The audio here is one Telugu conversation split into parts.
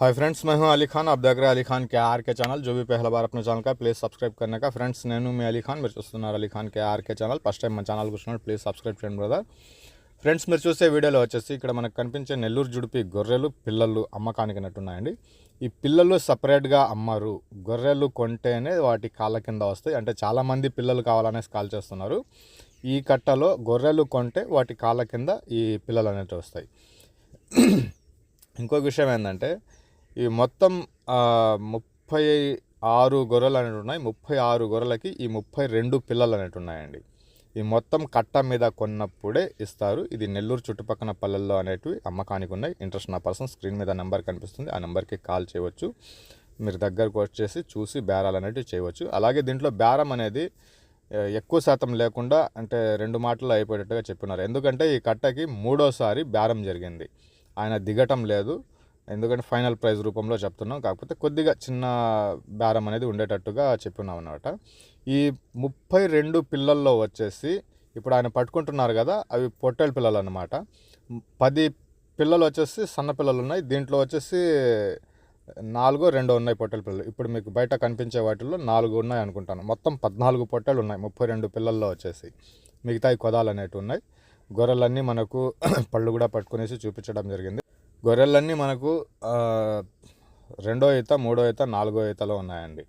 हाय फ्रेंड्स मैं हूं अली खान आप देख रहे हैं अली खान के आर के चैनल जो भी पहला बार अपने ఛానల్ का ప్లీజ్ సబ్స్క్రైబ్ करने का ఫ్రెండ్స్ నేను మీ అలీ ఖాన్ మీరు చూస్తున్నారు Ali Khan K RK channel first time మన ఛానల్ కూర్చున్నారు ప్లీజ్ సబ్స్క్రైబ్ చేయండి బ్రదర్ ఫ్రెండ్స్ మీరు చూసే వీడియోలో వచ్చేసి ఇక్కడ మనకు కనిపించే నెల్లూరు జుడిపి గొర్రెలు పిల్లలు అమ్మకానికి ఉన్నాయండి ఈ పిల్లలు సపరేట్గా అమ్మారు గొర్రెలు కొంటేనే వాటి కాళ్ళ కింద వస్తాయి అంటే చాలామంది పిల్లలు కావాలనేసి కాల్ చేస్తున్నారు ఈ కట్టలో గొర్రెలు కొంటే వాటి కాళ్ళ కింద ఈ పిల్లలు అనేవి వస్తాయి ఇంకొక విషయం ఏంటంటే ఈ మొత్తం ముప్పై ఆరు గొర్రెలు అనేవి ఉన్నాయి. ముప్పై ఆరు గొర్రెలకి ఈ ముప్పై రెండు పిల్లలు అనేవి ఉన్నాయండి. ఈ మొత్తం కట్ట మీద కొన్నప్పుడే ఇస్తారు. ఇది నెల్లూరు చుట్టుపక్కల పల్లెల్లో అనేటివి అమ్మకానికి ఉన్నాయి. ఇంట్రెస్ట్ నా పర్సన్ స్క్రీన్ మీద నెంబర్ కనిపిస్తుంది. ఆ నెంబర్కి కాల్ చేయవచ్చు. మీరు దగ్గరకు వచ్చేసి చూసి బేరాలు అనేటివి చేయవచ్చు. అలాగే దీంట్లో బేరం అనేది ఎక్కువ శాతం లేకుండా అంటే రెండు మాటలు అయిపోయేటట్టుగా చెప్పినారు. ఎందుకంటే ఈ కట్టకి మూడోసారి బేరం జరిగింది. ఆయన దిగటం లేదు. ఎందుకంటే ఫైనల్ ప్రైజ్ రూపంలో చెప్తున్నాం. కాకపోతే కొద్దిగా చిన్న బేరం అనేది ఉండేటట్టుగా చెప్పున్నాం అనమాట ఈ ముప్పై రెండు పిల్లల్లో వచ్చేసి ఇప్పుడు ఆయన పట్టుకుంటున్నారు కదా అవి పొట్టేలు పిల్లలు అనమాట పది పిల్లలు వచ్చేసి సన్న పిల్లలు ఉన్నాయి. దీంట్లో వచ్చేసి నాలుగు రెండు ఉన్నాయి పొట్టేల పిల్లలు. ఇప్పుడు మీకు బయట కనిపించే వాటిల్లో నాలుగు ఉన్నాయి అనుకుంటాను. మొత్తం పద్నాలుగు పొట్టెలు ఉన్నాయి ముప్పై రెండు పిల్లల్లో వచ్చేసి. మిగతాయి కొదాలు అనేటివి ఉన్నాయి. గొర్రెలన్నీ మనకు పళ్ళు కూడా పట్టుకునేసి చూపించడం జరిగింది. గొర్రెలన్నీ మనకు రెండో ఈత మూడో ఈత నాలుగో ఈతలో ఉన్నాయండి.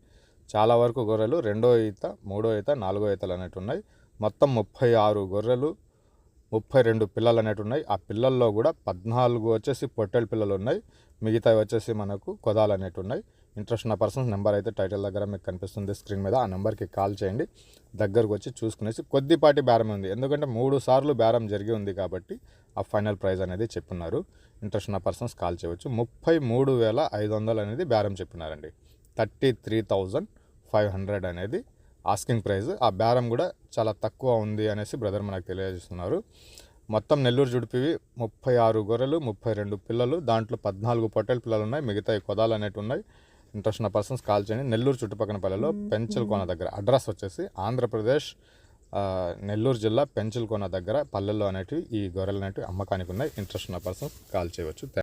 చాలా వరకు గొర్రెలు రెండో ఈత మూడో ఈత నాలుగో ఈతలు అనేవి ఉన్నాయి. మొత్తం ముప్పై ఆరు గొర్రెలు ముప్పై రెండు పిల్లలు అనేవి ఉన్నాయి. ఆ పిల్లల్లో కూడా పద్నాలుగు వచ్చేసి పొట్టెల పిల్లలు ఉన్నాయి. మిగతావి వచ్చేసి మనకు కొదాలు అనేవి ఉన్నాయి. ఇంట్రెస్ట్ ఉన్న పర్సన్స్ నెంబర్ అయితే టైటిల్ దగ్గర మీకు కనిపిస్తుంది స్క్రీన్ మీద. ఆ నెంబర్కి కాల్ చేయండి. దగ్గరకు వచ్చి చూసుకునేసి కొద్దిపాటి బేరం ఉంది. ఎందుకంటే మూడు సార్లు బేరం జరిగి ఉంది కాబట్టి ఆ ఫైనల్ ప్రైజ్ అనేది చెప్పున్నారు ఇంట్రెస్ట్ ఉన్న పర్సన్స్ కాల్ చేయవచ్చు. ముప్పై మూడు వేల ఐదు వందలు అనేది బేరం చెప్పినారండి. Thirty three thousand five hundred అనేది ఆస్కింగ్ ప్రైస్ ఆ బేరం కూడా చాలా తక్కువ ఉంది అనేసి బ్రదర్ మనకు తెలియజేస్తున్నారు. మొత్తం నెల్లూరు జుడిపివి ముప్పై ఆరు గొర్రెలు ముప్పై రెండు పిల్లలు దాంట్లో పద్నాలుగు పొట్టెల పిల్లలు ఉన్నాయి. మిగతా కొదాలు అనేవి ఉన్నాయి. ఇంట్రెస్ట్ ఉన్న పర్సన్స్ కాల్ చేయండి. నెల్లూరు చుట్టుపక్కల పల్లెలో పెంచల్కోన దగ్గర అడ్రస్ వచ్చేసి ఆంధ్రప్రదేశ్ నెల్లూరు జిల్లా పెంచల్కోన దగ్గర పల్లెల్లో అనేటివి ఈ గొర్రెలు అనేటివి అమ్మకానికి ఉన్నాయి. ఇంట్రెస్ట్ ఉన్న పర్సన్స్ కాల్ చేయవచ్చు.